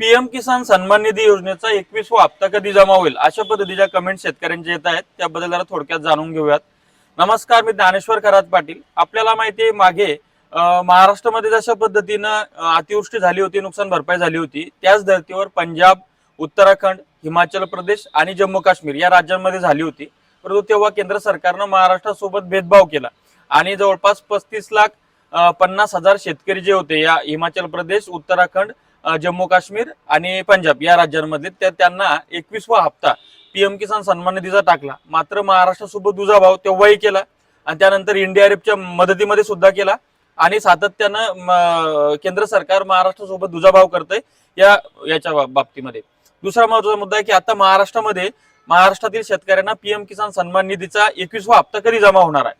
PM किसान सन्मान निधी योजनेचा एकवीसवा हप्ता कधी जमा होईल अशा पद्धतीच्या कमेंट शेतकऱ्यांचे येत आहेत. त्याबद्दल जरा थोडक्यात जाणून घेऊयात. नमस्कार मी ज्ञानेश्वर खरात पाटील. आपल्याला माहिती आहे मागे महाराष्ट्रामध्ये जशा पद्धतीनं अतिवृष्टी झाली होती नुकसान भरपाई झाली होती त्याच धर्तीवर पंजाब उत्तराखंड हिमाचल प्रदेश आणि जम्मू काश्मीर या राज्यांमध्ये झाली होती. परंतु तेव्हा केंद्र सरकारनं महाराष्ट्रासोबत भेदभाव केला आणि जवळपास पस्तीस लाख पन्नास हजार शेतकरी जे होते या हिमाचल प्रदेश उत्तराखंड जम्मू काश्मीर आणि पंजाब या राज्यांमधले त्या त्यांना एकवीसवा हप्ता पीएम किसान सन्मान निधीचा टाकला. मात्र महाराष्ट्रासोबत दुजाभाव तेव्हाही केला आणि त्यानंतर इंडिया मदतीमध्ये सुद्धा केला. आणि सातत्यानं म, केंद्र सरकार महाराष्ट्रासोबत दुजाभाव करतंय या याच्या बाबतीमध्ये. दुसरा महत्त्वाचा मुद्दा आहे की आता महाराष्ट्रामध्ये महाराष्ट्रातील शेतकऱ्यांना पीएम किसान सन्मान निधीचा एकवीसवा हप्ता कधी जमा होणार आहे?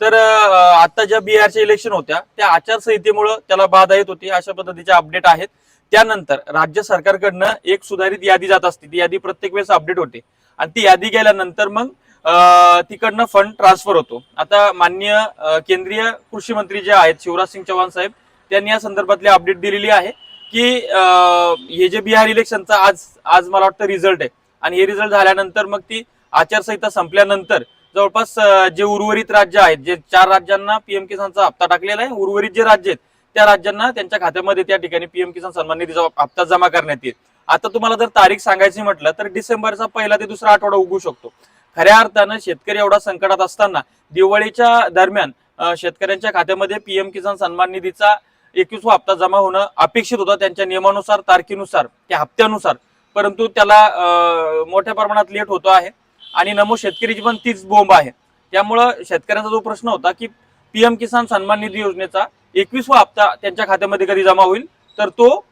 तर आता ज्या बिहारच्या इलेक्शन होत्या त्या आचारसंहितेमुळे त्याला बाधा येत होती. अशा पद्धतीचे अपडेट आहेत. त्यानंतर राज्य सरकारकडनं एक सुधारित यादी जात असते. ती यादी प्रत्येक वेळेस अपडेट होते. आणि ती यादी गेल्यानंतर मग तिकडनं फंड ट्रान्सफर होतो. आता माननीय केंद्रीय कृषी मंत्री जे आहेत शिवराज सिंग चौहान साहेब त्यांनी या संदर्भातली अपडेट दिलेली आहे की हे जे बिहार इलेक्शनचा आज आज मला वाटतं रिझल्ट आहे. आणि हे रिझल्ट झाल्यानंतर मग ती आचारसंहिता संपल्यानंतर जवळपास जे उर्वरित राज्य आहेत जे चार राज्यांना पीएम किसानचा हप्ता टाकलेला आहे उर्वरित जे राज्य आहेत त्या राज्यांना त्यांच्या खात्यामध्ये त्या ठिकाणी पीएम किसान सन्मान निधीचा हप्ता जमा करण्यात येईल. आता तुम्हाला जर तारीख सांगायची म्हटलं तर डिसेंबरचा पहिला ते दुसरा आठवडा उगू शकतो. खऱ्या अर्थानं शेतकरी एवढा संकटात असताना दिवाळीच्या दरम्यान शेतकऱ्यांच्या खात्यामध्ये पीएम किसान सन्मान निधीचा एकवीसवा हप्ता जमा होणं अपेक्षित होतं. त्यांच्या नियमानुसार तारखेनुसार त्या हप्त्यानुसार. परंतु त्याला मोठ्या प्रमाणात लेट होतो आहे आणि नमो शेतकरीची पण तीच बोंब आहे. त्यामुळं शेतकऱ्यांचा जो प्रश्न होता की पीएम किसान सन्मान निधी योजनेचा एकवीसवा हप्ता त्यांच्या खात्यामध्ये कधी जमा होईल? तर तो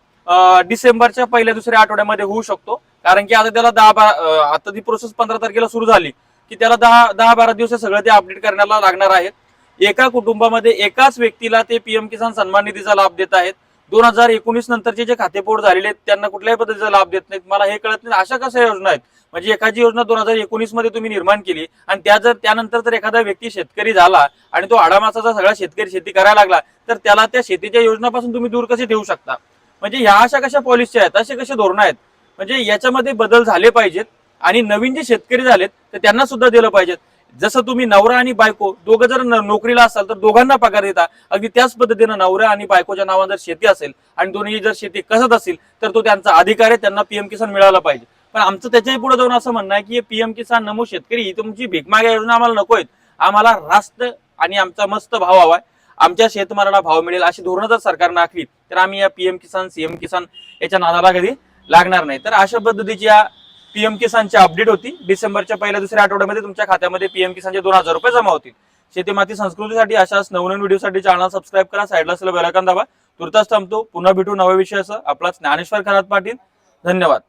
डिसेंबरच्या पहिल्या दुसऱ्या आठवड्यामध्ये होऊ शकतो. कारण की आता त्याला दहा बारा आता ती प्रोसेस पंधरा तारखेला सुरू झाली की त्याला दहा दहा बारा दिवस सगळं ते अपडेट करण्याला लागणार आहेत. एका कुटुंबामध्ये एकाच व्यक्तीला ते पीएम किसान सन्मान निधीचा लाभ देत आहेत. दोन हजार एकोणीस नंतरचे जे खातेपोट झालेले आहेत त्यांना कुठल्याही पद्धतीचा लाभ देत नाहीत. मला हे कळत नाही. अशा कशा योजना आहेत? म्हणजे एखादी योजना दोन हजार एकोणीसमध्ये तुम्ही निर्माण केली आणि त्या जर त्यानंतर जर एखादा व्यक्ती शेतकरी झाला आणि तो आडामासाचा सगळा शेतकरी शेती करायला लागला तर त्याला त्या शेतीच्या योजनापासून तुम्ही दूर कसे ठेवू शकता? म्हणजे ह्या अशा कशा पॉलिसी आहेत? असे कसे धोरणं आहेत? म्हणजे याच्यामध्ये बदल झाले पाहिजेत आणि नवीन जे शेतकरी झालेत तर त्यांना सुद्धा दिलं पाहिजेत. जसं तुम्ही नवरा आणि बायको दोघं जर नोकरीला असाल तर दोघांना पगार देता. अगदी त्याच पद्धतीनं नवरा आणि बायकोच्या नावानं जर शेती असेल आणि दोन्ही जर शेती कसत असेल तर तो त्यांचा अधिकार आहे त्यांना पीएम किसान मिळाला पाहिजे. पण आमचं त्याच्याही पुढे जाऊन असं म्हणणं आहे की पीएम किसान नमो शेतकरी ही तुमची भीकमाग्या योजना आम्हाला नको आहेत. आम्हाला रास्त आणि आमचा मस्त भाव हवाय आमच्या शेतमालाला भाव मिळेल अशी धोरणं जर सरकारनं आखली तर आम्ही या पीएम किसान सीएम किसान याच्या नादाला कधी लागणार नाही. तर अशा पद्धतीच्या पीएम किसानची अपडेट होती. डिसेंबरच्या पहिल्या दुसऱ्या आठवड्यामध्ये तुमच्या खात्यामध्ये पीएम किसानचे दोन हजार रुपये जमा होतील. शेती माती संस्कृतीसाठी अशाच नवनवीन व्हिडिओसाठी चॅनल सबस्क्राईब करा साईडला असलेलं बेलायकॉन दाबा. तुर्तास थांबतो. पुन्हा भेटू नव्या विषयासह. आपला ज्ञानेश्वर खरात पाटील. धन्यवाद.